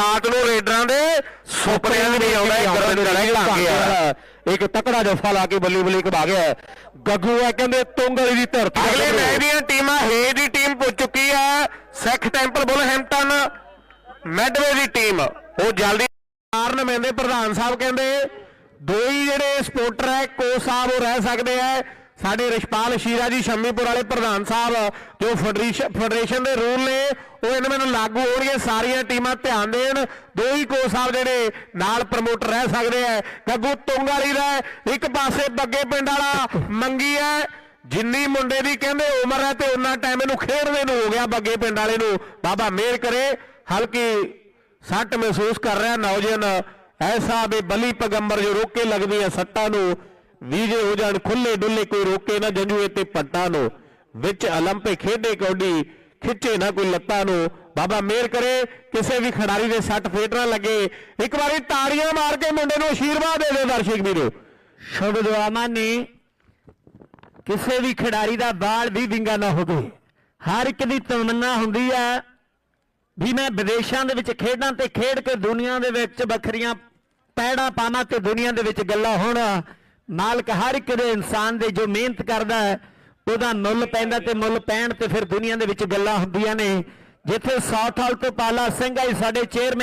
ਉਸਤਾਦ ਨੂੰ ਰੇਡਰਾਂ ਦੇ ਸੁਪਨਿਆਂ ਨਹੀਂ ਆਉਂਦਾ ਗੁਰਵਿੰਦਰ ਇੱਕ ਤਕੜਾ ਜਫਾ ਲਾ ਕੇ ਬੱਲੀ ਬੱਲੀ ਘਬਾ ਗਿਆ। ਗੱਗੂ ਆ ਕਹਿੰਦੇ ਤੁੰਗਲੀ ਦੀ ਧਰਤੀ ਅਗਲੇ ਮੈਚ ਦੀਆਂ ਟੀਮਾਂ ਹੇ ਦੀ ਟੀਮ ਪੁੱਜ ਚੁੱਕੀ ਹੈ ਸਿੱਖ ਟੈਂਪਲ ਬੁਲਹੈਂਪਟਨ ਮੈਡਵੇ ਦੀ ਟੀਮ। ਉਹ ਜਲਦੀ ਚਾਰ ਨੁਮਾਇੰਦੇ ਪ੍ਰਧਾਨ ਸਾਹਿਬ ਕਹਿੰਦੇ ਦੋ ਹੀ ਜਿਹੜੇ ਸਪੋਰਟਰ ਹੈ ਕੋ ਸਾਹਿਬ ਉਹ ਰਹਿ ਸਕਦੇ ਆ ਸਾਡੇ ਰਿਸ਼ਪਾਲ ਸ਼ੀਰਾ ਜੀ ਸ਼ੰਮੀਪੁਰ ਵਾਲੇ ਪ੍ਰਧਾਨ ਸਾਹਿਬ, ਜੋ ਫੈਡਰੇਸ਼ਨ ਫੈਡਰੇਸ਼ਨ ਦੇ ਰੂਲ ਨੇ, ਉਹ ਇਹਨਾਂ ਨੂੰ ਲਾਗੂ ਹੋਣਗੇ ਸਾਰੀਆਂ ਟੀਮਾਂ ਧਿਆਨ ਦੇਣ। ਦੋ ਹੀ ਕੋ ਸਾਹਿਬ ਜਿਹੜੇ ਨਾਲ ਪ੍ਰਮੋਟਰ ਰਹਿ ਸਕਦੇ ਆ ਗੱਗੂ ਤੁੰਗ ਵਾਲੀ ਦਾ ਇੱਕ ਪਾਸੇ ਬੱਗੇ ਪਿੰਡ ਵਾਲਾ ਮੰਗੀ ਹੈ ਜਿੰਨੀ ਮੁੰਡੇ ਦੀ ਕਹਿੰਦੇ ਉਮਰ ਹੈ ਤੇ ਉਹਨਾਂ ਟਾਈਮ ਇਹਨੂੰ ਖੇਡਦੇ ਨੂੰ ਹੋ ਗਿਆ ਬੱਗੇ ਪਿੰਡ ਵਾਲੇ ਨੂੰ। ਬਾਬਾ ਮਿਹਰ ਕਰੇ। ਹਲਕੀ ਸੱਟ ਮਹਿਸੂਸ ਕਰ ਰਿਹਾ ਨੌਜਵਾਨ। ਐਸਾ ਵੀ ਬਲੀ ਪਗੰਬਰ ਜੋ ਰੋਕੇ ਲੱਗਦੀ ਹੈ ਸੱਟਾਂ ਨੂੰ। ਵੀਜੇ ਹੋ ਜਾਣ ਖੁੱਲੇ ਡੁੱਲੇ ਕੋਈ ਰੋਕੇ ਨਾ ਜੰਜੂਏ ਤੇ ਪੱਟਾਂ ਨੂੰ ਵਿੱਚ 올림픽 ਖੇਡੇ ਕੌਡੀ ਖਿੱਚੇ ਨਾ ਕੋਈ ਲੱਤਾਂ ਨੂੰ ਬਾਬਾ ਮਿਹਰ ਕਰੇ ਕਿਸੇ ਵੀ ਖਿਡਾਰੀ ਦੇ ਸੱਟ ਫੇਟ ਨਾ ਲੱਗੇ ਇੱਕ ਵਾਰੀ ਤਾੜੀਆਂ ਮਾਰ ਕੇ ਮੁੰਡੇ ਨੂੰ ਆਸ਼ੀਰਵਾਦ ਦੇ ਦਿਓ ਦਰਸ਼ਕ ਵੀਰੋ ਸ਼ੁਭ ਦੁਆਵਾਂ ਨੇ ਕਿਸੇ ਵੀ ਖਿਡਾਰੀ ਦਾ ਬਾਲ ਵੀ ਵਿੰਗਾ ਨਾ ਹੋਵੇ ਹਰ ਇੱਕ ਦੀ ਤਮੰਨਾ ਹੁੰਦੀ ਹੈ ਵੀ ਮੈਂ ਵਿਦੇਸ਼ਾਂ ਦੇ ਵਿੱਚ ਖੇਡਾਂ ਤੇ ਖੇਡ ਕੇ ਦੁਨੀਆ ਦੇ ਵਿੱਚ ਵੱਖਰੀਆਂ ਪੈੜਾਂ ਪਾਵਾਂ ਤੇ ਦੁਨੀਆ ਦੇ ਵਿੱਚ ਗੱਲਾਂ ਹੋਣ ਮਾਲਕ ਹਰ ਇੱਕ ਦੇ ਇਨਸਾਨ ਦੇ ਜੋ ਮਿਹਨਤ ਕਰਦਾ ਹੈ, ਉਹਦਾ ਮੁੱਲ ਪੈਂਦਾ ਤੇ ਮੁੱਲ ਪੈਣ ਤੇ ਫਿਰ ਦੁਨੀਆ ਦੇ ਵਿੱਚ ਗੱਲਾਂ ਹੁੰਦੀਆਂ ਨੇ। ਜਿੱਥੇ ਸਾਊਥ ਹਾਲ ਤੋਂ ਪਾਲਾ ਸਿੰਘ ਆਈ ਸਾਡੇ ਚੇਅਰਮੈਨ